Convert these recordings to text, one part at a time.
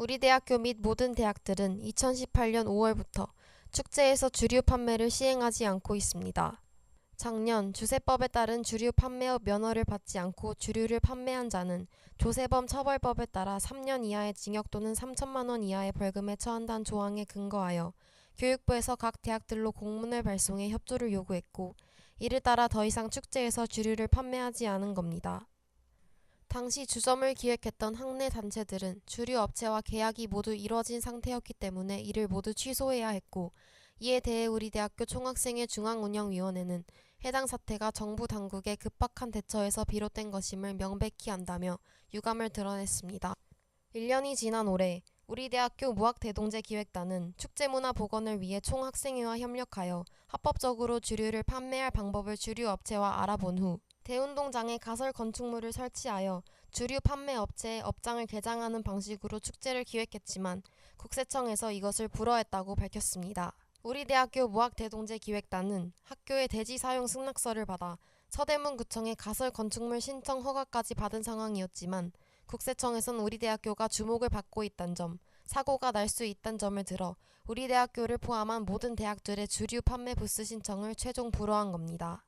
우리 대학교 및 모든 대학들은 2018년 5월부터 축제에서 주류 판매를 시행하지 않고 있습니다. 작년 주세법에 따른 주류 판매업 면허를 받지 않고 주류를 판매한 자는 조세범 처벌법에 따라 3년 이하의 징역 또는 3천만 원 이하의 벌금에 처한다는 조항에 근거하여 교육부에서 각 대학들로 공문을 발송해 협조를 요구했고 이를 따라 더 이상 축제에서 주류를 판매하지 않은 겁니다. 당시 주점을 기획했던 학내 단체들은 주류 업체와 계약이 모두 이뤄진 상태였기 때문에 이를 모두 취소해야 했고 이에 대해 우리 대학교 총학생회 중앙운영위원회는 해당 사태가 정부 당국의 급박한 대처에서 비롯된 것임을 명백히 안다며 유감을 드러냈습니다. 1년이 지난 올해 우리 대학교 무학대동제 기획단은 축제문화 복원을 위해 총학생회와 협력하여 합법적으로 주류를 판매할 방법을 주류 업체와 알아본 후 대운동장에 가설 건축물을 설치하여 주류 판매 업체의 업장을 개장하는 방식으로 축제를 기획했지만 국세청에서 이것을 불허했다고 밝혔습니다. 우리 대학교 무학대동제 기획단은 학교의 대지 사용 승낙서를 받아 서대문구청의 가설 건축물 신청 허가까지 받은 상황이었지만 국세청에선 우리 대학교가 주목을 받고 있단 점, 사고가 날 수 있단 점을 들어 우리 대학교를 포함한 모든 대학들의 주류 판매 부스 신청을 최종 불허한 겁니다.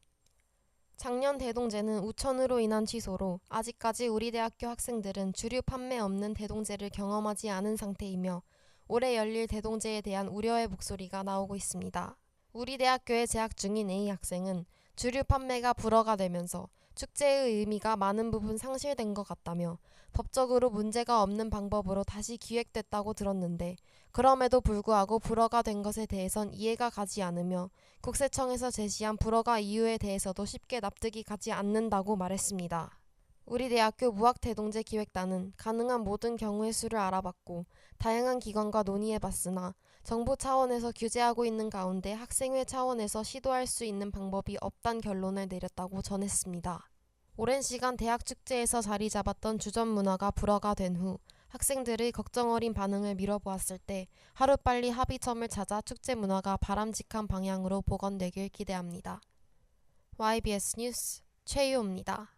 작년 대동제는 우천으로 인한 취소로 아직까지 우리 대학교 학생들은 주류 판매 없는 대동제를 경험하지 않은 상태이며 올해 열릴 대동제에 대한 우려의 목소리가 나오고 있습니다. 우리 대학교에 재학 중인 A 학생은 주류 판매가 불허가 되면서 축제의 의미가 많은 부분 상실된 것 같다며 법적으로 문제가 없는 방법으로 다시 기획됐다고 들었는데 그럼에도 불구하고 불허가 된 것에 대해선 이해가 가지 않으며 국세청에서 제시한 불허가 이유에 대해서도 쉽게 납득이 가지 않는다고 말했습니다. 우리 대학교 무학대동제 기획단은 가능한 모든 경우의 수를 알아봤고 다양한 기관과 논의해봤으나 정부 차원에서 규제하고 있는 가운데 학생회 차원에서 시도할 수 있는 방법이 없단 결론을 내렸다고 전했습니다. 오랜 시간 대학 축제에서 자리 잡았던 주점 문화가 불허가 된 후 학생들의 걱정 어린 반응을 미뤄보았을 때 하루빨리 합의점을 찾아 축제 문화가 바람직한 방향으로 복원되길 기대합니다. YBS 뉴스 최유호입니다.